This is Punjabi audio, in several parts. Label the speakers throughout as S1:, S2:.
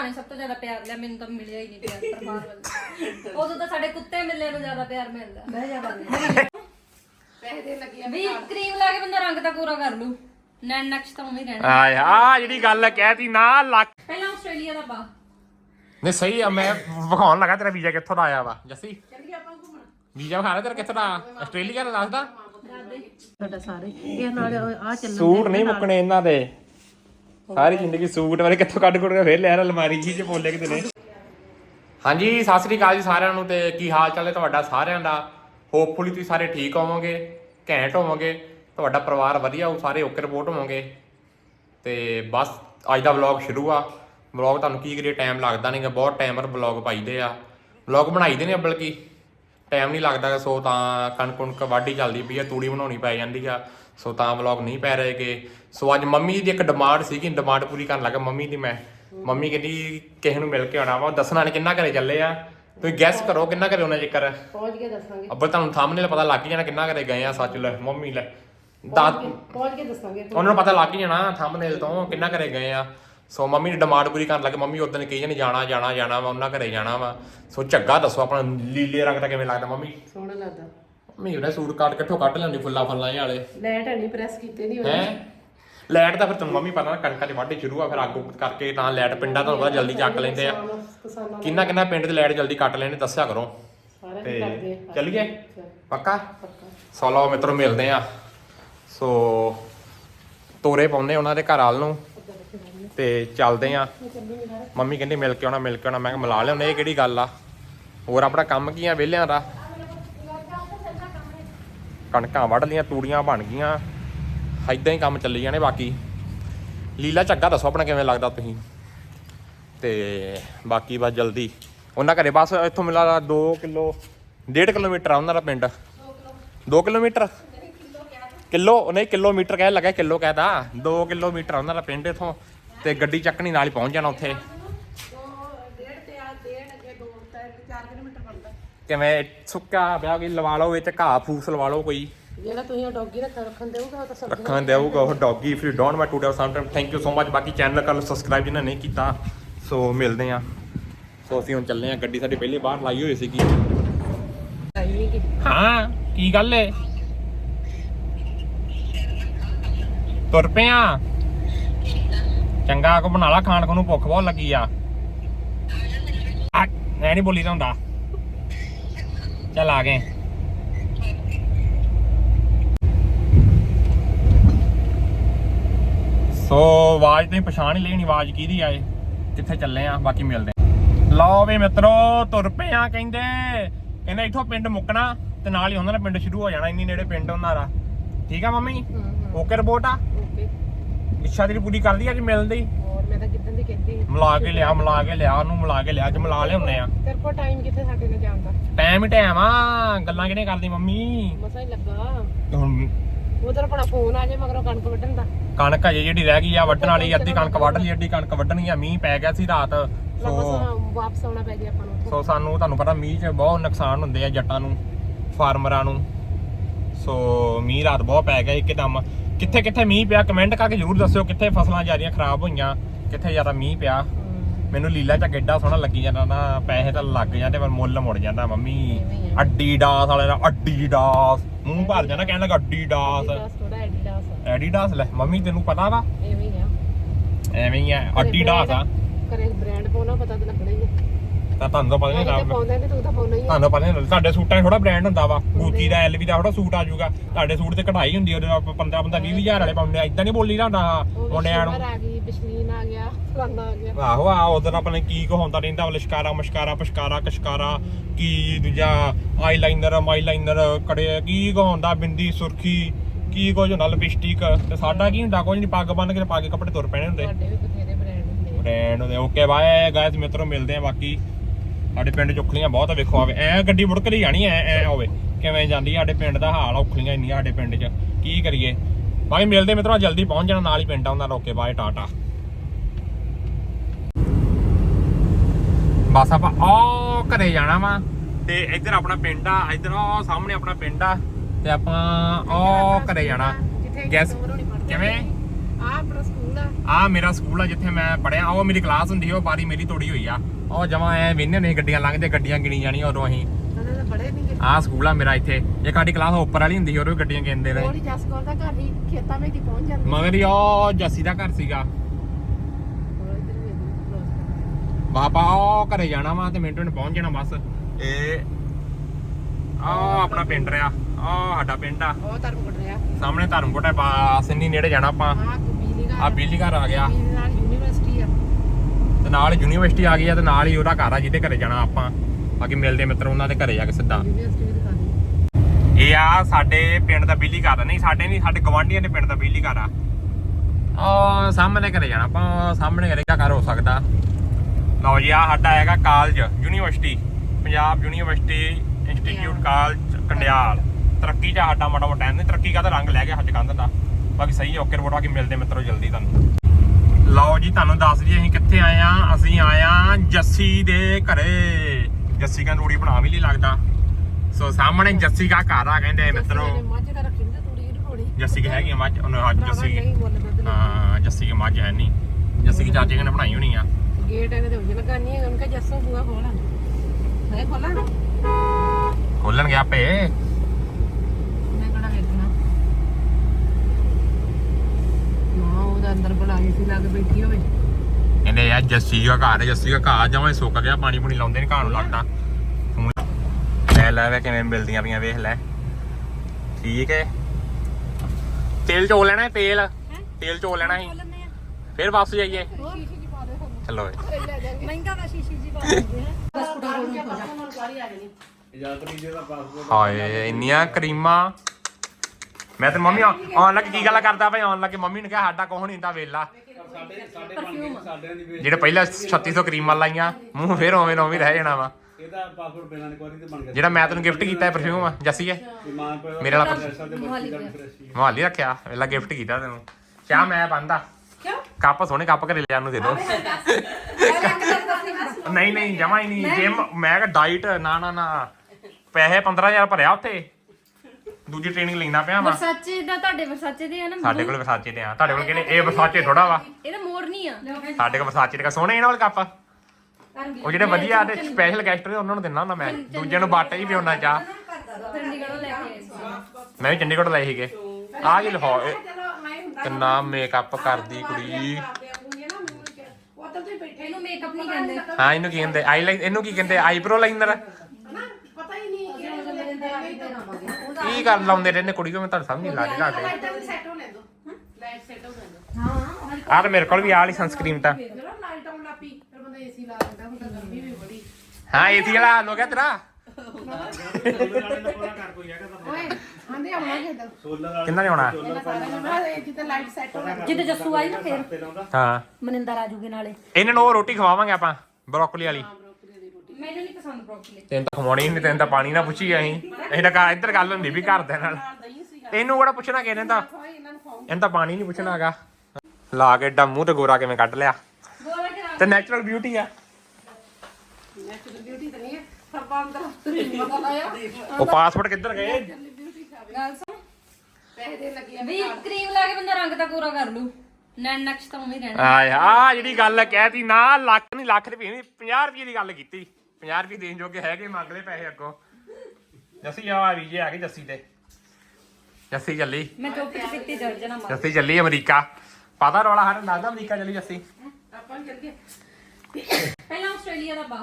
S1: ਭਰਾ ਨੇ ਸਭ ਤੋਂ ਜ਼ਿਆਦਾ ਪਿਆਰ ਲਿਆ ਮੈਨੂੰ ਤਾਂ ਮਿਲਿਆ ਹੀ ਨਹੀਂ ਪਿਆਰ ਪਰਿਵਾਰ ਵੱਲੋਂ। ਉਦੋਂ ਤਾਂ ਸਾਡੇ ਕੁੱਤੇ ਮਿਲਨੇ ਨੂੰ ਜ਼ਿਆਦਾ ਪਿਆਰ ਮਿਲਦਾ। ਬਹਿ ਜਾ ਪੈਸੇ ਦੇ ਲੱਗੀ ਵੀ ਕਰੀਮ ਲਾ ਕੇ ਬੰਦਾ ਰੰਗ ਤਾਂ ਪੂਰਾ ਕਰ ਲੂ। ਨੈਣ ਨਕਸ਼ ਤਾਂ ਉਵੇਂ ਹੀ ਰਹਿਣਾ।
S2: ਆ ਆ ਜਿਹੜੀ ਗੱਲ ਕਹਿਤੀ ਨਾ ਲੱਕ
S1: ਪਹਿਲਾਂ ਆਸਟ੍ਰੇਲੀਆ ਦਾ ਪਾ।
S2: ਨਹੀਂ ਸਹੀ ਆ ਮੈਂ ਵਿਖਾਉਣ ਲੱਗਾ ਤੇਰਾ ਵੀਜ਼ਾ ਕਿੱਥੋਂ ਦਾ ਆਇਆ ਵਾ ਜੱਸੀ? ਵੀਜ਼ਾ ਵਿਖਾ ਲੈ ਤੇਰਾ ਕਿੱਥੋਂ ਦਾ ਆਸਟ੍ਰੇਲੀਆ ਦਾ ਦੱਸਦਾ।
S3: ਸਾਡਾ ਸਾਰੇ। ਇਹ ਨਾਲ ਆ ਚੱਲ
S2: ਸੂਟ ਨਹੀਂ ਮੁੱਕਣੇ ਇਹਨਾਂ ਦੇ। ਸਾਰੀ ਜ਼ਿੰਦਗੀ ਸੂਟ ਵਾਲੇ ਕਿੱਥੋਂ ਕੱਢ ਕੁੱਟ ਕੇ ਫੇਰ ਲੈ ਆ ਅਲਮਾਰੀ ਜੀ ਚ ਬੋਲੇ ਕਿਤੇ ਨੇ। ਹਾਂਜੀ, ਸਤਿ ਸ੍ਰੀ ਅਕਾਲ ਜੀ ਸਾਰਿਆਂ ਨੂੰ ਤੇ ਕੀ ਹਾਲ ਚਾਲ ਹੈ ਤੁਹਾਡਾ ਸਾਰਿਆਂ ਦਾ? ਹੋਪਫੁਲੀ ਤੁਸੀਂ ਸਾਰੇ ਠੀਕ ਹੋਵੋਗੇ, ਘੈਂਟ ਹੋਵੋਗੇ, ਤੁਹਾਡਾ ਪਰਿਵਾਰ ਵਧੀਆ ਹੋ ਸਾਰੇ ਓਕੇ ਰਿਪੋਰਟ ਹੋਵੋਗੇ। ਤੇ ਬਸ, ਅੱਜ ਦਾ ਵਲੌਗ ਸ਼ੁਰੂ ਆ। ਵਲੌਗ ਤੁਹਾਨੂੰ ਕੀ ਕਰੀਏ ਟਾਈਮ ਲੱਗਦਾ ਨਹੀਂਗਾ ਬਹੁਤ ਟਾਈਮ ਟਾਈਮਰ ਵਲੌਗ ਪਾਈਦੇ ਆ। ਵਲੌਗ ਬਣਾਈਦੇ ਨੇ ਬਲਕਿ ਟਾਈਮ ਨਹੀਂ ਲੱਗਦਾ ਸੋ ਤਾਂ ਕਣਕ ਕੁਣਕ ਵਾਢੀ ਚੱਲਦੀ ਪਈ ਆ ਤੂੜੀ ਬਣਾਉਣੀ ਪੈ ਜਾਂਦੀ ਆ ਸੋ ਤਾਂ ਵਲੌਗ ਨਹੀਂ ਪੈ ਰਹੇਗੇ ਸੋ ਅੱਜ ਮੰਮੀ ਦੀ ਇੱਕ ਡਿਮਾਂਡ ਸੀਗੀ ਡਿਮਾਂਡ ਪੂਰੀ ਕਰਨ ਲੱਗਾ ਮੰਮੀ ਦੀ ਮੈਂ। ਮੰਮੀ ਕਹਿੰਦੀ ਕਿਸੇ ਨੂੰ ਮਿਲ ਕੇ ਆਉਣਾ ਵਾ ਦੱਸਣਾ ਨਹੀਂ ਕਿੰਨਾ ਘਰੇ ਚੱਲੇ ਆ। ਤੁਸੀਂ ਗੈਸ ਕਰੋ ਕਿੰਨਾ ਘਰੇ ਉਹਨਾਂ ਜੇਕਰ।
S3: ਪਹੁੰਚ ਕੇ ਦੱਸਾਂਗੇ।
S2: ਅੱਬਲ ਤੁਹਾਨੂੰ ਥੰਬਨੇਲ ਪਤਾ ਲੱਗ ਜਾਣਾ ਕਿੰਨਾ ਘਰੇ ਗਏ ਆ ਸੱਚ ਲੈ ਮੰਮੀ ਲੈ। ਦਾ
S3: ਪਹੁੰਚ ਕੇ ਦੱਸਾਂਗੇ।
S2: ਉਹਨਾਂ ਨੂੰ ਪਤਾ ਲੱਗ ਜਾਣਾ ਥੰਬਨੇਲ ਤੋਂ ਕਿੰਨਾ ਘਰੇ ਗਏ ਆ। ਸੋ ਮੰਮੀ ਨੇ ਡਿਮਾਂਡ ਪੂਰੀ ਕਰਨ ਲੱਗੇ ਮੰਮੀ ਉਦੋਂ ਕਹੀ ਜਾਣੀ ਜਾਣਾ ਜਾਣਾ ਜਾਣਾ ਵਾ ਉਹਨਾਂ ਘਰੇ ਜਾਣਾ ਵਾ। ਸੋ ਝੱਗਾ ਦੱਸੋ ਆਪਣਾ ਲੀਲੇ ਰੰਗ ਦਾ ਕਿਵੇਂ ਲੱਗਦਾ ਮੰਮੀ?
S3: ਸੋਹਣਾ ਲੱਗਦਾ।
S2: ਮੰਮੀ ਉਹਨੇ ਸੂਟ ਕਾਟ ਕਿੱਥੋਂ ਕੱਢ ਲੈਂਦੀ ਫੁੱਲਾ ਫੁੱਲਾਂ ਜਿਹੇ ਵਾਲੇ।
S3: ਲੈਟ ਨਹੀਂ ਪ੍ਰੈਸ ਕੀਤੇ ਨਹੀਂ
S2: ਹੈ? ਲਾਈਟ ਦਾ ਫਿਰ ਤੁਹਾਨੂੰ ਮੰਮੀ ਪਤਾ ਨਾ ਕਣਕਾਂ ਦੀ ਵਾਢੀ ਸ਼ੁਰੂ ਆ ਫਿਰ ਅੱਗ ਕਰਕੇ ਤਾਂ ਲਾਈਟ ਪਿੰਡਾਂ ਤੋਂ ਪਤਾ ਜਲਦੀ ਚੱਕ ਲੈਂਦੇ ਆ।
S3: ਕਿਸਾਨਾਂ
S2: ਕਿੰਨਾ ਕਿੰਨਾ ਪਿੰਡ ਦੇ ਲਾਈਟ ਜਲਦੀ ਕੱਟ ਲੈਣੇ ਦੱਸਿਆ ਕਰੋ।
S3: ਸਾਰੇ
S2: ਤੇ
S3: ਕਰਦੇ ਆ।
S2: ਚੱਲੀਏ? ਪੱਕਾ? ਸੋ ਲਓ ਮਿੱਤਰੋ ਮਿਲਦੇ ਆ। ਸੋ ਤੋਰੇ ਪਾਉਂਦੇ ਉਹਨਾਂ ਦੇ ਘਰ ਵਾਲ ਨੂੰ। ਤੇ ਚੱਲਦੇ ਆ। ਮੰਮੀ ਕਹਿੰਦੀ ਮਿਲ ਕੇ ਆਉਣਾ, ਮਿਲ ਕੇ ਆਉਣਾ। ਮੈਂ ਕਿਹਾ, ਮਿਲਾ ਲਿਆਉਂਦੇ ਇਹ ਕਿਹੜੀ ਗੱਲ ਆ? ਹੋਰ ਆਪਣਾ ਕੰਮ ਕੀ ਆ ਵਿਹਲਿਆਂ ਦਾ? ਕਣਕਾਂ ਵੱਢ ਲੀਆਂ, ਤੂੜੀਆਂ ਬਣ ਗਈਆਂ। ਐਦਾਂ ਹੀ ਕੰਮ ਚੱਲੀ ਜਾਣੇ ਬਾਕੀ। ਲੀਲਾ ਝੱਗਾ ਦੱਸੋ ਆਪਣਾ ਕਿਵੇਂ ਲੱਗਦਾ ਤੁਸੀਂ? ਤੇ ਬਾਕੀ ਬਸ ਜਲਦੀ। ਉਹਨਾਂ ਘਰੇ ਬਸ ਇੱਥੋਂ ਮਿਲਾ 2 ਕਿਲੋ 1.5 ਕਿਲੋਮੀਟਰ ਆ ਉਹਨਾਂ ਦਾ ਪਿੰਡ। 2 ਕਿਲੋਮੀਟਰ? ਕਿਲੋ, ਨਹੀਂ, ਕਿਲੋਮੀਟਰ ਕਹਿ ਲੱਗਾ, ਕਿਲੋ ਕਹਿਦਾ 2 ਕਿਲੋਮੀਟਰ ਆ ਉਹਨਾਂ ਦਾ ਪਿੰਡ ਇਥੋਂ। ਤੇ ਗੱਡੀ ਚੱਕਣੀ ਨਾਲ ਹੀ ਪਹੁੰਚ ਜਾਣਾ ਉੱਥੇ।
S3: ਡੇਢ ਤੇ ਆ ਡੇਢ ਅੱਗੇ 2 4 ਕਿਲੋਮੀਟਰ ਬਣਦਾ
S2: ਕਿਵੇਂ ਸੁੱਕਾ ਵਿਆਹ ਕੋਈ ਲਵਾ ਲਓ ਵਿੱਚ ਘਾਹ ਫੂਸ ਲਵਾ ਲਓ ਕੋਈ।
S3: ਜਿਹੜਾ ਤੁਸੀਂ ਉਹ ਡੌਗੀ ਰੱਖ ਰੱਖਣ ਦੇਊਗਾ ਉਹ ਤਾਂ ਸਬਜ਼ੀ
S2: ਰੱਖਣ ਦੇਊਗਾ ਉਹ doggy if you don't want to do sometime thank you so much ਬਾਕੀ ਚੈਨਲ ਕਰ ਲਓ ਸਬਸਕ੍ਰਾਈਬ ਜਿਹਨਾਂ ਨਹੀਂ ਕੀਤਾ ਸੋ ਮਿਲਦੇ ਆ ਸੋ ਅਸੀਂ ਹੁਣ ਚੱਲੇ ਆ ਗੱਡੀ ਸਾਡੀ ਪਹਿਲੇ ਬਾਹਰ ਲਾਈ ਹੋਈ ਸੀਗੀ। ਹਾਂ ਕੀ ਗੱਲ ਏ? ਤੁਰ ਪਿਆ ਚੰਗਾ ਕੋ ਬਣਾ ਲਾ ਖਾਣ ਕੋ ਨੂੰ ਭੁੱਖ ਬਹੁਤ ਲੱਗੀ ਆ। ਮੈਂ ਨਹੀਂ ਬੋਲੀ ਦਾ ਹੁੰਦਾ। ਚੱਲ ਆ ਗਏ। ਸੋ ਆਵਾਜ਼ ਤੇ ਪਛਾਣ ਹੀ ਲੈਣੀ ਆਵਾਜ਼ ਕਿਹਦੀ ਆਏ ਕਿੱਥੇ ਚੱਲੇ ਆ ਬਾਕੀ ਮਿਲਦੇ। ਲਓ ਵੀ ਮਿੱਤਰੋ ਤੁਰ ਪਏ ਆ ਕਹਿੰਦੇ। ਕਹਿੰਦੇ ਇੱਥੋਂ ਪਿੰਡ ਮੁੱਕਣਾ ਤੇ ਨਾਲ ਹੀ ਉਹਨਾਂ ਦਾ ਪਿੰਡ ਸ਼ੁਰੂ ਹੋ ਜਾਣਾ ਇੰਨੀ ਨੇੜੇ ਪਿੰਡ ਉਹਨਾਂ ਦਾ। ਠੀਕ ਆ ਮੰਮੀ? ਓਕੇ ਰਿਪੋਰਟ ਆ?
S3: ਓਕੇ।
S2: ਇੱਛਾ ਤੇਰੀ ਪੂਰੀ ਕਰ ਲਈ ਅੱਜ ਮਿਲਣ ਦੀ?
S3: ਹੋਰ ਮੈਂ ਤਾਂ ਕਿਦਾਂ ਦੀ ਕਹਿੰਦੀ
S2: ਮਿਲਾ ਕੇ ਲਿਆ ਮਿਲਾ ਕੇ ਲਿਆ ਉਹਨੂੰ ਮਿਲਾ ਕੇ ਲਿਆ ਅੱਜ ਮਿਲਾ ਲਿਆਉਂਦੇ ਆ।
S3: ਤੇਰੇ ਕੋਲ ਟਾਈਮ ਕਿੱਥੇ ਸਾਡੇ ਨਾਲ ਜਾਣ ਦਾ?
S2: ਟਾਈਮ ਹੀ ਟਾਈਮ ਆ ਗੱਲਾਂ ਕਿਹਨੇ ਕਰਦੀ ਮੰਮੀ?
S3: ਮਸਾ ਹੀ ਲੱਗਾ।
S2: ਹੁਣ
S3: ਉਧਰ ਆਪਣਾ ਫੋਨ ਆ ਜੇ ਮਗਰੋਂ ਕਣਕ ਵੱਢਣ ਦਾ।
S2: ਕਣਕ ਅਜੇ ਜਿਹੜੀ ਰਹਿ ਗਈ ਆ ਵੱਢਣ ਵਾਲੀ ਅੱਧੀ ਕਣਕ ਵੱਢ ਲਈ ਅੱਧੀ ਕਣਕ ਵੱਢਣੀ ਆ ਮੀਂਹ ਪੈ ਗਿਆ ਸੀ ਰਾਤ। ਸੋ
S3: ਵਾਪਸ ਆਉਣਾ ਪੈ ਗਿਆ ਆਪਾਂ ਨੂੰ ਉੱਥੋਂ।
S2: ਸੋ ਸਾਨੂੰ ਤੁਹਾਨੂੰ ਪਤਾ ਮੀਂਹ 'ਚ ਬਹੁਤ ਨੁਕਸਾਨ ਹੁੰਦੇ ਆ ਜੱਟਾਂ ਨੂੰ ਫਾਰਮਰਾਂ ਨੂੰ। ਸੋ ਮੀਂਹ ਰਾਤ ਬਹੁਤ ਪੈ ਗਿਆ ਇੱਕਦਮ। ਕਿੱਥੇ ਕਿੱਥੇ ਮੀਂਹ ਪਿਆ ਕਮੈਂਟ ਕਰਕੇ ਜਰੂਰ ਦੱਸਿਓ ਕਿੱਥੇ ਫਸਲਾਂ ਜਾਰੀਆਂ ਖਰਾਬ ਹੋਈਆਂ ਕਿੱਥੇ ਜ਼ਿਆਦਾ ਮੀਂਹ ਪਿਆ। ਮੈਨੂੰ ਲੀਲਾ ਚ ਐਡਾ ਸੋਹਣਾ ਲੱਗੀ ਜਾਂਦਾ ਨਾ ਪੈਸੇ ਤਾਂ ਲੱਗ ਜਾਂਦੇ ਪਰ ਮੁੱਲ ਮੁੜ ਜਾਂਦਾ ਮੰਮੀ।
S3: ਐਵੇਂ ਹੀ ਆ।
S2: ਅੱਡੀ ਡਾਸ ਵਾਲੇ ਦਾ ਅੱਡੀ ਡਾਸ ਮੂੰਹ ਭਰ ਜਾਂਦਾ ਕਹਿਣ ਲੱਗਾ ਅੱਡੀ ਡਾਸ
S3: ਐਡੀਡਾਸ ਥੋੜਾ ਐਡੀਡਾਸ
S2: ਐਡੀਡਾਸ ਲੈ ਮੰਮੀ ਤੈਨੂੰ ਪਤਾ ਵਾ?
S3: ਐਵੇਂ ਹੀ ਆ।
S2: ਐਵੇਂ ਹੀ ਆ ਅੱਡੀ ਡਾਸ ਆ।
S3: ਕਰੇ ਬ੍ਰਾਂਡ ਪਾਉਣਾ ਪਤਾ ਤਾਂ ਲੱਗਣਾ ਹੀ ਆ।
S2: ਤਾਂ ਤੁਹਾਨੂੰ ਤਾਂ ਪਤਾ ਨਹੀਂ ਲੱਗਦਾ
S3: ਪਾਉਂਦੇ ਨਹੀਂ ਤੂੰ ਤਾਂ ਪਾਉਣਾ ਹੀ ਆ।
S2: ਤੁਹਾਨੂੰ ਪਤਾ ਨਹੀਂ ਤੁਹਾਡੇ ਸੂਟਾਂ 'ਚ ਥੋੜਾ ਬ੍ਰਾਂਡ ਹੁੰਦਾ ਵਾ। ਗੂਚੀ ਦਾ ਐਲਵੀ ਦਾ ਥੋੜਾ ਸੂਟ ਆ ਜਾਊਗਾ। ਤੁਹਾਡੇ ਸੂਟ ਤੇ ਕਢਾਈ ਹੁੰਦੀ ਉਹਦੇ ਆਪਾਂ 15 15 20 ਹਜ਼ਾਰ ਵਾਲੇ ਪਾਉਂਦੇ ਆ। ਇਦਾਂ ਨਹੀਂ ਬੋਲੀ ਦਾ ਹੁੰਦਾ। ਮੁੰਡਿਆਂ ਨੂੰ।
S3: ਆ ਗਈ ਬਿਸ਼ਲੀਨ ਆ ਗਿਆ ਫਲਾਨਾ ਆ ਗਿਆ।
S2: ਆਹੋ ਆ ਉਧਰ ਆਪਣੇ ਕੀ ਕੋ ਹੁੰਦਾ ਰਹਿੰਦਾ ਲਿਸ਼ਕਾਰਾ ਮਸ਼ਕਾਰਾ ਪਸ਼ਕਾਰਾ ਕਸ਼ਕਾਰਾ। ਕੀ ਦੂਜਾ ਆਈਲਾਈਨਰ ਮਾਈਲਾਈਨਰ ਕੜੇ ਕੀ ਕੋ ਹੁੰਦਾ ਬਿੰਦੀ ਸੁਰਖੀ ਕੀ ਕੁਝ ਹੁੰਦਾ ਲਿਪਸਟਿਕ ਤੇ ਸਾਡਾ ਕੀ ਹੁੰਦਾ ਕੁਝ ਨਹੀਂ ਪੱਗ ਬੰਨ ਕੇ ਪਾ ਕੇ ਕੱਪੜੇ ਤੁਰ ਪੈਣੇ ਹੁੰਦੇ।
S3: ਤੁਹਾਡੇ ਵੀ ਬਥੇਰੇ ਬ੍ਰਾਂਡ ਹੁੰਦੇ
S2: ਬ੍ਰਾਂਡ ਹੁੰਦੇ ਓਕੇ ਬਾਏ ਗਾਇਸ ਮਿੱਤਰੋ ਮਿਲਦੇ ਆ ਬਾਕੀ। ਸਾਡੇ ਪਿੰਡ ਚ ਉਖਲੀਆਂ ਬਹੁਤ ਆ ਵੇਖੋ ਆਵੇ ਐ ਗੱਡੀ ਮੁੜ ਕੇ ਜਾਣੀ ਐ ਐ ਹੋਵੇ। ਕਿਵੇਂ ਜਾਂਦੀ ਸਾਡੇ ਪਿੰਡ ਦਾ ਹਾਲ ਆ, ਉਖਲੀਆਂ ਇੰਨੀਆਂ ਸਾਡੇ ਪਿੰਡ ਚ। ਕੀ ਕਰੀਏ? ਬਾਕੀ ਮਿਲਦੇ ਮਿੱਤਰੋ ਜਲਦੀ ਪਹੁੰਚ ਜਾਣਾ ਨਾਲ ਹੀ ਪਿੰਡ ਆਉਂਦਾ ਓਕੇ ਬਾਏ ਟਾਟਾ। ਬਸ ਆਪਾਂ ਆ ਘਰੇ ਜਾਣਾ ਵਾ ਤੇ ਇੱਧਰ ਆਪਣਾ ਪਿੰਡ ਆ ਇੱਧਰ ਆ ਸਾਹਮਣੇ ਆਪਣਾ ਪਿੰਡ ਆ ਤੇ ਆਪਾਂ ਆ ਘਰੇ ਜਾਣਾ। ਗੈਸ ਕਿਵੇਂ?
S3: ਆ। ਆਪਣਾ ਸਕੂਲ
S2: ਆ। ਮੇਰਾ ਸਕੂਲ ਆ ਜਿੱਥੇ ਮੈਂ ਪੜਿਆ ਉਹ ਮੇਰੀ ਕਲਾਸ ਹੁੰਦੀ ਉਹ ਬਾਰੀ ਮੇਰੀ ਤੋੜੀ ਹੋਈ ਆ। ਉਹ ਜਮਾ ਐ ਵੇਨੇ ਨੇ ਗੱਡੀਆਂ ਲੰਘਦੇ ਗੱਡੀਆਂ ਗਿਣੀ ਜਾਣੀਆਂ ਉਦੋਂ ਅਸੀਂ।
S3: ਨਹੀਂ
S2: ਆ ਸਕੂਲ ਆ ਮੇਰਾ ਇੱਥੇ। ਇਹ ਸਾਡੀ ਕਲਾਸ ਉੱਪਰ ਵਾਲੀ ਹੁੰਦੀ ਸੀ ਉਦੋਂ ਵੀ ਗੱਡੀਆਂ ਗਿਣਦੇ ਰਹੇ।
S3: ਥੋੜੀ ਜਸ ਕੋਲ ਦਾ ਘਰ ਹੀ ਖੇਤਾਂ ਵਿੱਚ ਹੀ ਪਹੁੰਚ ਜਾਂਦੀ
S2: ਮਗਰ ਹੀ ਉਹ ਜੱਸੀ ਦਾ ਘਰ ਸੀਗਾ। ਬਾਬਾ ਉਹ ਘਰੇ ਜਾਣਾ ਵਾ ਤੇ ਮਿੰਟ ਮਿੰਟ ਪਹੁੰਚ ਜਾਣਾ ਬਸ। ਇਹ ਆ ਆਪਣਾ ਪਿੰਡ ਰਿਆ ਆ ਸਾਡਾ ਪਿੰਡ ਆ।
S3: ਉਹ ਧਰਮ ਕੋਟ ਰਿਹਾ।
S2: ਸਾਹਮਣੇ ਧਰਮਕੋਟ ਹੈ ਬਸ ਇੰਨੀ ਨੇੜੇ ਜਾਣਾ ਆਪਾਂ।
S3: ਆਹ ਬਿਜਲੀ
S2: ਆ ਬਿਜਲੀ ਘਰ ਆ ਗਿਆ
S3: ਬਿਜਲੀ ਨਾਲ ਯੂਨੀਵਰਸਿਟੀ ਆ
S2: ਤੇ ਨਾਲ ਯੂਨੀਵਰਸਿਟੀ ਆ ਗਈ ਆ ਤੇ ਨਾਲ ਹੀ ਉਹਦਾ ਘਰ ਆ ਜਿਹਦੇ ਘਰੇ ਜਾਣਾ ਆਪਾਂ। ਬਾਕੀ ਮਿਲਦੇ ਮਿੱਤਰ ਉਹਨਾਂ ਦੇ ਘਰੇ ਜਾ ਕੇ ਸਿੱਧਾ। ਇਹ ਆ ਸਾਡੇ ਪਿੰਡ ਦਾ ਬਿਜਲੀ ਘਰ ਆ। ਨਹੀਂ ਸਾਡੇ ਨਹੀਂ ਸਾਡੇ ਗਵਾਂਢੀਆਂ ਦੇ ਪਿੰਡ ਦਾ ਬਿਜਲੀ ਘਰ ਆ। ਆ ਸਾਹਮਣੇ ਘਰੇ ਜਾਣਾ ਆਪਾਂ ਸਾਹਮਣੇ ਘਰੇ ਘਰ ਹੋ ਸਕਦਾ। ਲਓ ਜੀ ਆ ਸਾਡਾ ਹੈਗਾ college university Punjab university institute college Kandiyal. ਤਰੱਕੀ ਆ ਸਾਡਾ ਮਾੜਾ ਮੋਟਾ ਨਹੀਂ ਤਰੱਕੀ ਕਾ ਤਾਂ ਰੰਗ ਲੈ ਗਿਆ ਹੱਜ ਕੰਧ ਦਾ। ਬਾਕੀ ਸਹੀ ਓਕੇ ਰਿਪੋਰਟ ਬਾਕੀ ਮਿਲਦੇ ਮਿੱਤਰੋ ਜਲਦੀ ਤੁਹਾਨੂੰ। ਲਓ ਜੀ ਤੁਹਾਨੂੰ ਦੱਸ ਦਈਏ ਅਸੀਂ ਕਿੱਥੇ ਆਏ ਆ ਅਸੀਂ ਆਏ ਆ ਜੱਸੀ ਦੇ ਘਰੇ। ਜੱਸੀ ਕਹਿੰਦਾ ਰੂੜੀ ਬਣਾ ਵੀ ਨਹੀਂ ਲੱਗਦਾ। ਸੋ ਸਾਹਮਣੇ ਜੱਸੀ ਦਾ ਘਰ ਆ ਕਹਿੰਦੇ ਮਿੱਤਰੋ।
S3: ਦਾ ਦੀ
S2: ਜੱਸੀ ਕੀ ਹੈਗੀ ਮੱਝ? ਉਹਨੇ ਜੱਸੀ
S3: ਨਹੀਂ
S2: ਹਾਂ ਜੱਸੀ ਕੀ ਮੱਝ ਹੈ ਨਹੀਂ ਜੱਸੀ ਕੀ ਚਾਚੇ ਨੇ ਬਣਾਈ ਹੋਣੀ ਆ।
S3: ਗੇਟ ਇਹਨੇ ਤੇ ਉਹਨੇ ਲਗਾਨੀ ਹੈ ਉਹਨਾਂ ਜੱਸੋ ਬੂਆ ਖੋਲਾਂ ਮੈਂ ਖੋਲਾਂ ਨਾ
S2: ਖੋਲਣ ਗਿਆ ਆਪੇ
S3: ਮੈਂ ਕਿਹੜਾ ਵੇਖਣਾ ਨਾ ਉਹਦਾ ਅੰਦਰ ਬੁਲਾਈ ਸੀ ਲੱਗ ਬੈਠੀ ਹੋਵੇ।
S2: ਕਹਿੰਦੇ ਯਾਰ ਜੱਸੀ ਦਾ ਘਰ ਜੱਸੀ ਦਾ ਘਰ ਸੁੱਕ ਗਿਆ ਪਾਣੀ ਪੂਣੀ ਲਾਉਂਦੇ ਨਹੀਂ ਘਰ ਨੂੰ ਲੱਗਦਾ ਲੈ ਲੈ ਵੇ ਕਿਵੇਂ ਮਿਲਦੀਆਂ ਪਈਆਂ ਵੇਖ ਲੈ। ਠੀਕ ਹੈ। ਤੇਲ ਚੋ ਲੈਣਾ ਹੈ, ਤੇਲ। ਤੇਲ ਚੋ ਲੈਣਾ ਸੀ। ਫਿਰ ਵਾਪਸ ਜਾਈਏ। ਚਲੋ ਵੇ।
S1: ਮਹਿੰਗਾ ਵਾ ਸ਼ੀਸ਼ੀ ਜੀ ਪਾ ਦਿੰਦੇ ਆ।
S2: ਹਾਏ ਇੰਨੀਆਂ ਕਰੀਮਾਂ। ਮੈਂ ਤੇ ਮੰਮੀ ਆਉਣ ਲੱਗ ਕੀ ਗੱਲ ਕਰਦਾ ਭਾਈ ਆਉਣ ਲੱਗੇ ਮੰਮੀ ਨੇ ਕਿਹਾ ਸਾਡਾ ਕੋਹ ਨਹੀਂ ਹੁੰਦਾ ਵੇਲਾ। ਜਿਹੜੇ ਪਹਿਲਾਂ 3600 ਕਰੀਮਾਂ ਲਾਈਆਂ ਮੂੰਹ ਫੇਰ ਉਵੇਂ ਦਾ ਹੀ ਰਹਿ ਜਾਣਾ ਵਾ।
S4: ਇਹਦਾ ਪਾਸਪੋਰਟ ਬਿਨਾਂ ਦੀ ਕੁਆਰੀ ਤੇ ਬਣ ਗਿਆ।
S2: ਜਿਹੜਾ ਮੈਂ ਤੈਨੂੰ ਗਿਫਟ ਕੀਤਾ ਹੈ ਪਰਫਿਊਮ ਆ ਜੱਸੀ ਹੈ?
S4: ਇਮਾਨ ਪਰ
S2: ਮੇਰੇ ਵਾਲਾ
S4: ਦੇ ਬੱਚੀ ਦਾ ਫਰੈਸ਼ ਹੀ
S2: ਮਹਾਲੀ ਰੱਖਿਆ ਵੇਲਾ ਗਿਫਟ ਕੀਤਾ ਤੈਨੂੰ। ਚਾਹ ਮੈਂ ਬੰਦਾ
S3: ਕਿਉਂ?
S2: ਕੱਪ ਸੋਹਣੇ ਕੱਪ ਘਰੇ ਲਿਆਉਣ ਨੂੰ ਦੇ ਦੋ ਨਹੀਂ ਨਹੀਂ ਜਮਾ ਹੀ ਨਹੀਂ। ਜਿਮ ਮੈਂ ਕਿਹਾ ਡਾਈਟ ਨਾ ਨਾ ਨਾ। ਪੈਸੇ 15000 ਭਰਿਆ ਉੱਥੇ। ਦੂਜੀ ਟ੍ਰੇਨਿੰਗ ਲੈਣਾ ਪਿਆ ਵਾ।
S1: ਵਰਸਾਚੇ ਦਾ ਤੁਹਾਡੇ ਵਰਸਾਚੇ ਦੇ ਆ ਨਾ
S2: ਸਾਡੇ ਕੋਲ ਵਸਾਚੇ ਤੇ ਆ। ਤੁਹਾਡੇ ਕੋਲ ਕਿਹਨੇ ਇਹ ਵਸਾਚੇ ਥੋੜਾ ਵਾ।
S1: ਇਹਦਾ ਮੋਰ ਨਹੀਂ ਆ।
S2: ਸਾਡੇ ਕੋਲ ਵਸਾਚੇ ਦੇ ਕਾ ਸੋਹਣੇ ਇਹਨਾਂ ਵਾਲੇ ਕੱਪ। ਉਹ ਜਿਹੜੇ ਵਧੀਆ ਤੇ ਸਪੈਸ਼ਲ ਗੈਸਟ ਨੇ ਉਹਨਾਂ ਨੂੰ ਦਿੰਦਾ ਹੁੰਦਾ ਮੈਂ। ਦੂਜਿਆਂ ਨੂੰ ਬਾਟਾ ਹੀ ਪਿਉਣਾ ਚਾਹ।
S1: ਚੰਡੀਗੜ੍ਹੋਂ ਲੈ ਕੇ ਆਏ ਸੀ
S2: ਮੈਂ ਵੀ ਚੰਡੀਗੜ੍ਹ ਲਏ ਸੀਗੇ ਆ ਕੀ ਇਹ
S3: ਹੁੰਦਾ।
S2: ਕਿੰਨਾ ਮੇਕਅਪ ਕਰਦੀ ਕੁੜੀ।
S3: ਉਹ ਤਾਂ ਤੁਸੀਂ ਬੈਠੇ
S1: ਇਹਨੂੰ ਮੇਕਅਪ ਨਹੀਂ ਕਹਿੰਦੇ।
S2: ਹਾਂ ਇਹਨੂੰ ਕੀ ਕਹਿੰਦੇ? ਆਈ ਲਾਈਨ ਇਹਨੂੰ ਕੀ ਕਹਿੰਦੇ? ਆਈਬ੍ਰੋ ਲਾਈਨਰ
S3: ਨਾ ਪਤਾ ਹੀ ਨਹੀਂ
S2: ਕੀ ਕਰ ਲਾਉਂਦੇ ਰਹਿੰਦੇ ਕੁੜੀ ਕੋ ਮੈਂ ਤੁਹਾਨੂੰ ਸਮਝ ਨਹੀਂ ਲੱਗਦੀ ਤੁਹਾਡੇ
S3: ਲਾਈਟਾਂ ਵੀ ਸੈੱਟ ਹੋ ਲੈਣ ਦੋ ਲਾਈਟ ਸੈੱਟ ਹੋ ਲੈਣ ਦੋ।
S2: ਆਹ ਤਾਂ ਮੇਰੇ ਕੋਲ ਵੀ ਆਹ ਵਾਲੀ ਸਨਸਕ੍ਰੀਨ ਤਾਂ।
S3: ਜਦੋਂ ਲਾਈਟ ਆਉਣ ਲੱਪੀ ਫਿਰ ਬੰਦਾ ਏਸੀ ਲਾ ਦਿੰਦਾ ਹੁਣ ਤਾਂ ਗਰਮੀ ਵੀ ਬੜੀ।
S2: ਹਾਂ ਏਸੀ ਵਾਲਾ ਹਾਲ ਹੋ ਗਿਆ ਤੇਰਾ।
S3: ਓਏ ਆਂਦੇ ਆਉਣਾ ਕਿਦਾਂ
S4: ਸੋਲਰ ਵਾਲੇ
S2: ਕਿੰਨਾ ਨੇ ਆਉਣਾ
S3: ਇਹਨਾਂ ਸਾਰਿਆਂ ਨੇ ਮੈਂ ਇਹ ਜਿੱਤੇ ਲਾਈਟ ਸੈੱਟ ਹੋ ਲੈਣ
S1: ਜਿੱਦ ਜੱਸੂ ਆਈ ਨਾ ਫੇਰ।
S4: ਤੇ ਲਾਉਂਦਾ।
S2: ਹਾਂ।
S1: ਮਨਿੰਦਰ ਆ ਜੂਗੇ ਨਾਲੇ।
S2: ਇਹਨਾਂ ਨੂੰ ਉਹ ਰੋਟੀ ਖਵਾਵਾਂਗੇ ਆਪਾਂ ਬਰੋਕਲੀ ਵਾਲੀ।
S1: ਮੈਨੂੰ ਨਹੀਂ ਪਸੰਦ ਬ੍ਰੋਕਲੀ
S2: ਤੈਨੂੰ ਤਾਂ ਖਵਾਉਣੀ ਨਹੀਂ ਤੈਨੂੰ ਤਾਂ ਪਾਣੀ ਨਾ ਪੁੱਛੀ ਅਸੀਂ। ਅਸੀਂ ਤਾਂ ਘਰ- ਇੱਧਰ ਗੱਲ ਹੁੰਦੀ ਵੀ ਘਰ ਦੇ ਨਾਲ।
S3: ਦਹੀਂ ਸੀ
S2: ਇਹਨੂੰ ਕਿਹੜਾ ਪੁੱਛਣਾ ਕਿਹਨੇ ਤਾਂ
S3: ਇਹਨਾਂ ਨੂੰ ਖਾਉਂ
S2: ਇਹਨੂੰ ਤਾਂ ਪਾਣੀ ਨਹੀਂ ਪੁੱਛਣਾ ਹੈਗਾ। ਲਾ ਕੇ ਏਡਾ ਮੂੰਹ ਤੇ ਗੋਰਾ ਕਿਵੇਂ ਕੱਢ ਲਿਆ?
S1: ਗੋਰਾ ਕਰਾ
S2: ਤੇ ਨੈਚੁਰਲ ਬਿਊਟੀ ਆ।
S3: ਨੈਚੁਰਲ ਬਿਊਟੀ ਤਾਂ ਨਹੀਂ ਹੈ ਸਭ ਅੰਦਰ ਤੁਸੀਂ ਪਤਾ ਲਾਇਆ
S2: ਉਹ ਪਾਸਪੋਰਟ ਕਿੱਧਰ ਗਏ?
S1: ਗੱਲ ਸੁਣ।
S3: ਪੈਸੇ ਦੇ ਲੱਗੇ
S1: ਵੀ ਕਰੀਮ ਲਾ ਕੇ ਬੰਦਾ ਰੰਗ ਤਾਂ ਪੂਰਾ ਕਰ ਲੂ। ਨੈਣ ਨਕਸ਼ ਤਾਂ ਉਵੇਂ ਹੀ ਰਹਿਣਾ।
S2: ਆਏ ਆ ਜਿਹੜੀ ਗੱਲ ਕਹਿਤੀ ਨਾ ਲੱਖ ਨਹੀਂ ਲੱਖ ਰੁਪਏ ਨਹੀਂ 50 ਰੁਪਏ ਦੀ ਗੱਲ ਕੀਤੀ। 50 ਰੁਪਏ ਦੇਣ ਜੋਗੇ ਹੈਗੇ ਮੰਗ ਲੈ ਪੈਸੇ ਅੱਗੋਂ। ਜੱਸੀ ਆ ਵੀ ਜੇ ਆ ਗਈ ਜੱਸੀ ਤੇ। ਜੱਸੀ ਚੱਲੀ।
S1: ਮੈਂ ਚੁੱਪ ਚਪੀਤੀ ਚੜ ਜਾਣਾ ਮਾਰ
S2: ਜੱਸੀ ਚੱਲੀ ਅਮਰੀਕਾ। ਪਤਾ ਰੌਲਾ ਹਰ ਲੱਗਦਾ ਅਮਰੀਕਾ ਚੱਲੀ ਜੱਸੀ।
S3: ਆਪਾਂ ਚੱਲ ਗਏ
S1: ਪਹਿਲਾਂ ਆਸਟ੍ਰੇਲੀਆ ਦਾ ਪਾ।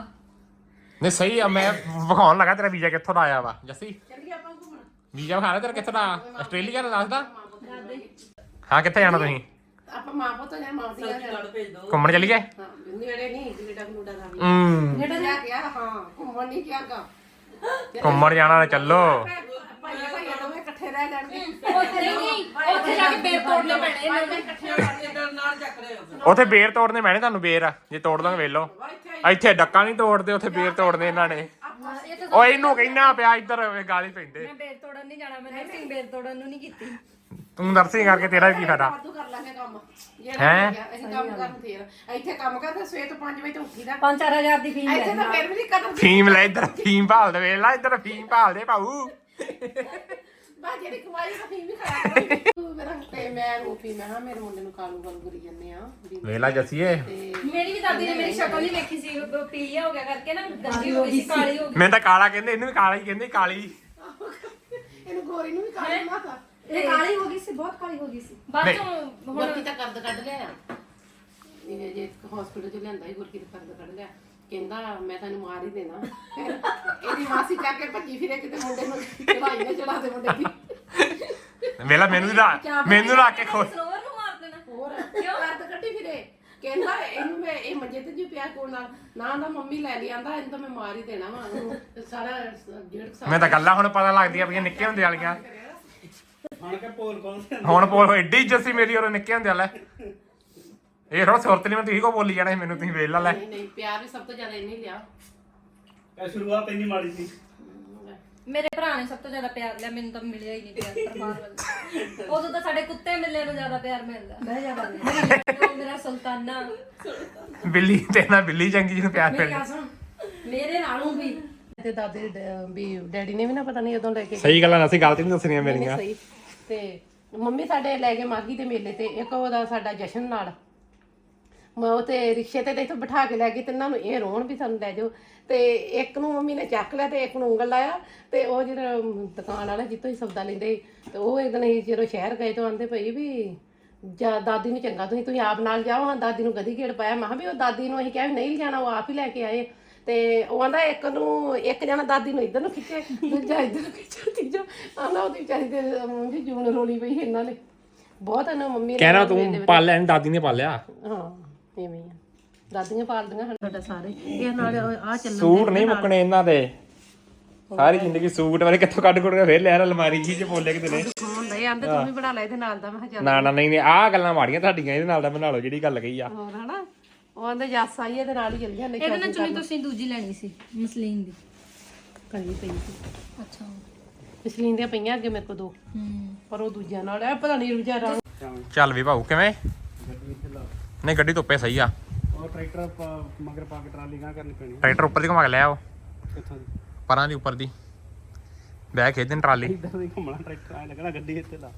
S2: ਨਹੀਂ ਸਹੀ ਆ ਮੈਂ ਵਿਖਾਉਣ ਲੱਗਾ ਤੇਰਾ ਵੀਜ਼ਾ ਕਿੱਥੋਂ ਦਾ ਆਇਆ ਵਾ ਜੱਸੀ।
S3: ਚੱਲ ਗਏ ਆਪਾਂ ਘੁੰਮਣ।
S2: ਵੀਜ਼ਾ ਵਿਖਾ ਤੇਰਾ ਕਿੱਥੋਂ ਦਾ ਆਸਟ੍ਰੇਲੀਆ ਦਾ ਦੱਸਦਾ। ਹਾਂ ਕਿੱਥੇ ਜਾਣਾ ਤੁਸੀਂ?
S3: ਆਪਾਂ ਮਾਂ ਪੁੱਤ ਨੇ ਮਾਂ ਦੀ ਆ ਜਾਣਾ
S2: ਘੁੰਮਣ ਚੱਲੀਏ
S3: ਹਾਂ ਨੇੜੇ ਨਹੀਂ ਜਿਹੜਾ ਕਨੂਡਾ ਦਾ ਵੀ
S2: ਹੂੰ।
S3: ਜਿਹੜਾ ਜਾ ਹਾਂ ਘੁੰਮਣ ਨਹੀਂ ਗਿਆ ਗਾ।
S2: ਘੁੰਮਣ ਜਾਣਾ ਚੱਲੋ।
S3: ਭਾਈ ਭਾਈ ਦੋਵੇਂ ਇਕੱਠੇ ਰਹਿ ਜਾਣਗੇ
S1: ਉੱਥੇ ਨਹੀਂ ਉੱਥੇ ਜਾ ਕੇ ਬੇਰ ਤੋੜਨੇ ਪੈਣੇ ਇਹਨਾਂ ਦੇ।
S3: ਇਕੱਠੇ ਹੋ ਜਾਣਗੇ
S2: ਉੱਥੇ ਬੇਰ ਤੋੜਨੇ ਪੈਣੇ ਤੁਹਾਨੂੰ ਬੇਰ ਜੇ ਤੋੜ ਦੋਗੇ ਵੇਖ ਲਓ। ਇੱਥੇ ਡੱਕਾ ਨਹੀਂ ਤੋੜਦੇ ਉੱਥੇ ਬੇਰ ਤੋੜਨੇ ਇਹਨਾਂ ਨੇ। ਓਏ ਇਹਨੂੰ ਕਹਿਣਾ ਪਿਆ ਇੱਧਰ ਗਾਲੀ ਪੈਂਦੇ।
S1: ਮੈਂ ਬੇਰ ਤੋੜਨ ਨਹੀਂ ਜਾਣਾ ਮੈਂ ਨਰਸਿੰਗ ਬੇਰ ਤੋੜਨ ਨੂੰ ਨਹੀਂ ਕੀਤੀ।
S2: ਤੂੰ ਨਰਸਿੰਗ ਕਰਕੇ ਤੇਰਾ ਕੀ ਫਾਇਦਾ?
S3: ਵਾਧੂ ਕਰ ਲਾਂਗੇ ਕੰਮ। ਜੇ
S2: ਹੈਂ?
S3: ਅਸੀਂ ਕੰਮ ਕਰਨ ਫੇਰ। ਇੱਥੇ ਕੰਮ ਕਰਦੇ ਸਵੇਰ ਤੋਂ 5 ਵਜੇ ਤੋਂ ਉੱਠੀਦਾ।
S1: 5-4000 ਦੀ ਫੀਸ
S3: ਇੱਥੇ ਤਾਂ ਫਿਰ ਵੀ ਨਹੀਂ ਕਦਰ
S2: ਫੀਮ ਲੈ ਇੱਧਰ ਫੀਮ ਭਾਲਦੇ ਵੇਖ ਲੈ ਇੱਧਰ ਫੀਮ ਭਾਊ।
S3: ਕਮਾਈ ਦਾ ਵੀ ਖਾਇਆ ਕਰੋ। ਤੂੰ ਮੇਰਾ ਤੇ ਮੈਂ ਰੋਪੀ ਮੈਂ ਹਾਂ ਮੇਰੇ ਮੁੰਡੇ ਨੂੰ ਕਾਲੂ ਕਾਲੂ ਕਰੀ ਜਾਂਦੇ ਆ। ਵੀ
S2: ਵੇਲਾ ਜੱਸੀਏ।
S3: ਤੇ
S1: ਮੇਰੀ ਵੀ ਦਾਦੀ ਨੇ ਮੇਰੀ ਸ਼ਕਲ ਨਹੀਂ ਵੇਖੀ ਸੀ ਉਹ ਪੀਲੀਆ ਹੋ ਗਿਆ ਕਰਕੇ ਨਾ ਗੰਦੀ ਹੋ ਗਈ ਸੀ ਕਾਲੀ ਹੋ ਗਈ
S2: ਮੈਂ ਤਾਂ ਕਾਲਾ ਕਹਿੰਦੇ ਇਹਨੂੰ ਵੀ ਕਾਲਾ ਹੀ ਕਹਿੰਦੇ ਕਾਲੀ।
S3: ਇਹਨੂੰ ਗੋਰੀ ਨੂੰ ਵੀ ਕਾਲੂ ਬਣਾਤਾ
S5: ਇਹ ਕਾਲੀ ਹੋ ਗਈ ਸੀ ਬਹੁਤ ਕਾਲੀ ਹੋ ਗਈ ਸੀ।
S1: ਬਾਅਦ ਚੋਂ ਹੁਣ
S3: ਗੁਰਕੀ ਤਾਂ ਕਰਦ ਕੱਢ ਲਿਆ। ਇਹ ਜੇ ਹਸਪੀਟਲ ਚ ਲਿਆਂਦਾ ਹੀ ਗੁਰਕੀ ਤਾਂ ਕਰਦ ਕੱਢ ਲਿਆ। ਕਹਿੰਦਾ ਮੈਂ ਤੈਨੂੰ ਮਾਰ ਹੀ ਦੇਣਾ। ਇਹਦੀ ਮਾਸੀ ਚੱਕ ਕੇ ਭੱਜੀ ਫਿਰੇ ਕਿਤੇ ਮੁੰਡੇ ਨੂੰ ਚੜਾਈ ਨਾ ਚੜਾ ਦੇ ਮੁੰਡੇ ਦੀ।
S2: ਵੇਲਾ ਮੈਨੂੰ ਲਾ ਮੈਨੂੰ ਲਾ ਕੇ ਖੋ
S1: ਸਰੋਵਰ ਨੂੰ ਮਾਰ ਦੇਣਾ।
S3: ਹੋਰ ਕਰਦ ਕੱਢੀ ਫਿਰੇ ਕਹਿੰਦਾ ਇਹਨੂੰ ਮੈਂ ਇਹ ਮੰਜੇ ਤੇ ਜੀ ਪਿਆ ਕੋਲ ਨਾਲ। ਨਾ ਦਾ ਮੰਮੀ ਲੈ ਲਈ ਆਂਦਾ ਇਹਨੂੰ ਤਾਂ ਮੈਂ ਮਾਰ ਹੀ ਦੇਣਾ ਵਾ। ਉਹਨੂੰ ਸਾਰਾ ਡੇਢ ਸਾਲ
S2: ਮੈਂ ਤਾਂ ਗੱਲਾਂ ਹੁਣ ਪਤਾ ਲੱਗਦੀਆਂ ਪਈਆਂ ਨਿੱਕੇ ਹੁੰਦੇ ਵਾਲੀਆਂ।
S4: ਹੁਣ ਕੇ ਪੋਲ ਕੌਣ ਸੀ?
S2: ਹੁਣ ਬੋਲ ਐਡੀ ਇੱਜ਼ਤ ਸੀ ਮੇਰੀ ਉਹ ਨਿੱਕੇ ਹੁੰਦੇ ਵਾਲਾ ਇਹ ਰੋ ਸੁਰਤ ਨਹੀਂ ਮੈਂ ਤੁਸੀਂ ਕੋ ਬੋਲੀ ਜਾਣਾ ਸੀ ਮੈਨੂੰ ਤੁਸੀਂ ਵੇਲ ਲਾ ਲੈ।
S3: ਨਹੀਂ ਨਹੀਂ ਪਿਆਰ ਵੀ ਸਭ ਤੋਂ ਜ਼ਿਆਦਾ ਇਹਨੇ ਲਿਆ।
S4: ਇਹ ਸ਼ੁਰੂਆਤ ਇੰਨੀ ਮਾੜੀ ਸੀ।
S1: ਮੇਰੇ ਭਰਾ ਨੇ ਸਭ ਤੋਂ ਜ਼ਿਆਦਾ ਪਿਆਰ ਲਿਆ ਮੈਨੂੰ ਤਾਂ ਮਿਲਿਆ ਹੀ ਨਹੀਂ ਪਿਆਰ ਪਰਮਾਰ ਵੱਲ। ਉਦੋਂ ਤਾਂ ਸਾਡੇ ਕੁੱਤੇ ਮਿਲੇ ਨੂੰ ਜ਼ਿਆਦਾ ਪਿਆਰ ਮਿਲਦਾ।
S5: ਬਹਿ ਜਾ ਬਾਬੇ।
S1: ਉਹ ਮੇਰਾ ਸੁਲਤਾਨਾ।
S2: ਬਿੱਲੀ ਤੇ ਨਾ ਬਿੱਲੀ ਚੰਗੀ ਜਿਹਨੂੰ ਪਿਆਰ
S5: ਮੇਰੀ ਗੱਲ ਸੁਣ ਮੇਰੇ ਨਾਲੋਂ ਵੀ।
S3: ਤੇ ਦਾਦੇ ਡ- ਵੀ ਡੈਡੀ ਨੇ ਵੀ ਨਾ ਪਤਾ ਨਹੀਂ ਉਦੋਂ ਲੈ ਕੇ
S2: ਸਹੀ ਗੱਲਾਂ ਅਸੀਂ ਗਲਤੀ ਨਹੀਂ ਦੱਸਣੀਆਂ ਮੇਰੀਆਂ।
S3: ਸਹੀ। ਤੇ ਮੰਮੀ ਸਾਡੇ ਲੈ ਗਏ ਮਾਗੀ ਦੇ ਮੇਲੇ ਤੇ ਇੱਕ ਉਹਦਾ ਸਾਡਾ ਜਸ਼ਨ ਨਾਲ। ਮੈਂ ਉਹ ਤੇ ਰਿਕਸ਼ੇ ਤੇ ਇੱਥੋਂ ਬਿਠਾ ਕੇ ਲੈ ਗਈ ਤਿੰਨਾਂ ਨੂੰ ਇਹ ਰੋਣ ਵੀ ਸਾਨੂੰ ਲੈ ਜਾਓ। ਤੇ ਇੱਕ ਨੂੰ ਮੰਮੀ ਨੇ ਚੱਕ ਲਿਆ ਤੇ ਇੱਕ ਨੂੰ ਉਂਗਲ ਲਾਇਆ ਤੇ ਉਹ ਜਿਹੜਾ ਦੁਕਾਨ ਵਾਲਾ ਜਿੱਥੋਂ ਹੀ ਸੌਦਾ ਲੈਂਦੇ ਸੀ, ਤੇ ਉਹ ਇੱਕ ਦਿਨ ਅਸੀਂ ਜਦੋਂ ਸ਼ਹਿਰ ਗਏ ਤਾਂ ਆਂਦੇ ਪਈ ਵੀ ਜਾ ਦਾਦੀ ਨੂੰ ਚੰਗਾ ਤੁਸੀਂ ਤੁਸੀਂ ਆਪ ਨਾਲ ਜਾਓ ਹਾਂ ਦਾਦੀ ਨੂੰ ਗਦੀ ਗੇੜ ਪਾਇਆ। ਮੈਂ ਕਿਹਾ ਵੀ ਉਹ ਦਾਦੀ ਨੂੰ ਅਸੀਂ ਕਿਹਾ ਵੀ ਨਹੀਂ ਲਿਜਾਣਾ ਉਹ ਆਪ ਹੀ ਲੈ ਕੇ ਆਏ। ਤੇ ਉਹ ਆਂਦਾ ਇੱਕ ਨੂੰ ਇੱਕ ਜਣਾ ਦਾਦੀ ਨੂੰ ਇੱਧਰ ਨੂੰ ਖਿੱਚੇ ਦੂਜਾ ਇੱਧਰ ਨੂੰ ਖਿੱਚੇ ਤੀਜਾ। ਆਂਦਾ ਉਹਦੀ ਵਿਚਾਰੀ ਤੇ ਮੰਮੀ ਜੂਨ ਰੋਲੀ ਪਈ ਇਹਨਾਂ ਨੇ। ਬਹੁਤ ਇਹਨਾਂ ਮੰਮੀ ਨੇ
S2: ਕਹਿਣਾ ਤੂੰ ਪਾਲਿਆ ਨਹੀਂ ਦਾਦੀ ਨੇ ਪਾਲਿਆ
S3: ਹਾਂ ਐਵੇਂ ਹੀ ਆ। ਦਾਦੀਆਂ ਪਾਲਦੀਆਂ ਹਨ। ਸਾਡਾ ਸਾਰੇ। ਇਹ ਨਾਲ ਆ ਚੱਲਣ
S2: ਸੂਟ ਨਹੀਂ ਮੁੱਕਣੇ ਇਹਨਾਂ ਦੇ। ਸਾਰੀ ਜ਼ਿੰਦਗੀ ਸੂਟ ਵਾਲੇ ਕਿੱਥੋਂ ਕੱਢ ਕੁੱਟ ਕੇ ਫੇਰ ਲੈ ਆ ਅਲਮਾਰੀ ਜੀ ਚ ਬੋਲੇ ਕਿਤੇ ਨੇ।
S3: ਹੁੰਦਾ ਇਹ ਆਂਦੇ ਤੂੰ ਵੀ ਬਣਾ ਲੈ ਇਹਦੇ ਨਾਲ ਦਾ। ਮੈਂ ਕਿਹਾ ਚੱਲ
S2: ਨਾ ਨਾ ਨਹੀਂ ਨਹੀਂ ਆਹ ਗੱਲਾਂ ਮਾੜੀਆਂ ਤੁਹਾਡੀਆਂ ਇਹਦੇ ਨਾਲ ਦਾ ਬਣਾ ਲਓ ਜਿਹੜੀ ਗੱਲ ਕਹੀ ਆ।
S3: ਹੋਰ ਹਨਾ? ਉਹ ਆਂਦੇ ਜੱਸ ਆਈ ਇਹਦੇ ਨਾਲ ਹੀ ਚੱਲ ਜਾਂਦੇ
S1: ਇਹਦੇ ਨਾਲ ਚੁਣੀ ਤੁਸੀਂ ਦੂਜੀ ਲੈਣੀ ਸੀ ਮਸਲੀਨ ਦੀ।
S3: ਕਰੀ ਪਈ ਸੀ।
S1: ਅੱਛਾ।
S3: ਪਿਛਲੀਆਂ ਦੀਆਂ ਪਈਆਂ ਅੱਗੇ ਮੇਰੇ ਕੋਲ ਦੋ।
S1: ਹੂੰ।
S3: ਪਰ ਉਹ ਦੂਜਿਆਂ ਨਾਲ ਇਹ ਪਤਾ ਨਹੀਂ ਰੁਜਾ ਰੰਗ
S2: ਚੱਲ ਵੀ ਭਾਊ ਕਿਵੇਂ? ਨਹੀਂ ਗੱਡੀ ਧੁੱਪੇ ਸਹੀ ਆ।
S4: ਉਹ ਟਰੈਕਟਰ ਪਾ- ਮਗਰ ਪਾ ਕੇ ਟਰਾਲੀ ਗਾਂ ਕਰਨੀ ਪੈਣੀ।
S2: ਟਰੈਕਟਰ ਉੱਪਰ ਦੀ ਘੁਮਾ ਕੇ ਲੈ ਆਓ।
S4: ਕਿੱਥੋਂ ਦੀ?
S2: ਪਰਾਂ ਦੀ ਉੱਪਰ ਦੀ। ਬਹਿ ਖੇਦਣ ਟਰਾਲੀ।
S4: ਇੱਧਰ ਦੀ ਘੁੰਮਣਾ ਟਰੈਕਟਰ ਆ ਲੱਗਣਾ ਗੱਡੀ ਇੱਥੇ ਲਾ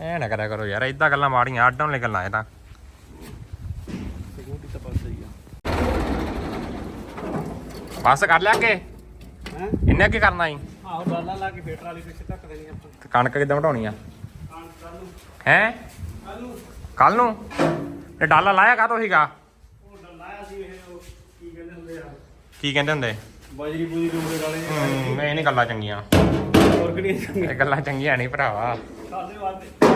S2: ਐ ਨਾ ਕਰਿਆ ਕਰੋ ਯਾਰ ਇਦਾਂ ਗੱਲਾਂ ਮਾੜੀਆਂ ਅੱਡਾਂ ਵਾਲੀ ਗੱਲਾਂ ਇਹ ਤਾਂ
S4: ਸਕੂਟੀ ਤਾਂ ਪਾਸੇ ਹੀ ਆ
S2: ਬਸ ਕਰ ਲਿਆ ਅੱਗੇ?
S4: ਹੈ?
S2: ਇੰਨੇ ਅੱਗੇ ਕਰਨਾ ਈ
S4: ਆਹੋ ਡਾਲਾ ਲਾ ਕੇ ਫੇਰ ਟਰਾਲੀ ਪਿੱਛੇ ਧੱਕ ਦੇਣੀ ਆਪਾਂ।
S2: ਤੇ ਕਣਕ ਕਿੱਦਾਂ ਵਢਾਉਣੀ ਆ?
S4: ਕਾਣ ਕੱਲ ਨੂੰ।
S2: ਹੈ?
S4: ਕੱਲ ਨੂੰ।
S2: ਕੱਲ ਨੂੰ? ਇਹ ਡਾਲਾ ਲਾਇਆ ਕਾ ਸੀਗਾ?
S4: ਉਹ ਡਲਾਇਆ ਸੀ ਇਹ ਉਹ ਕੀ ਕਹਿੰਦੇ ਹੁੰਦੇ ਆ?
S2: ਕੀ ਕਹਿੰਦੇ ਹੁੰਦੇ?
S4: ਬਾਜਰੀ ਬੂਜੀ ਰੂੜੇ ਵਾਲੇ
S2: ਹੂੰ ਇਹ ਨਹੀਂ ਗੱਲਾਂ ਚੰਗੀਆਂ।
S4: ਹੋਰ ਕਿਹੜੀਆਂ ਚੰਗੀਆਂ?
S2: ਇਹ ਗੱਲਾਂ ਚੰਗੀਆਂ ਨਹੀਂ ਭਰਾਵਾ।
S4: ਸਾਡੇ ਵਾਸਤੇ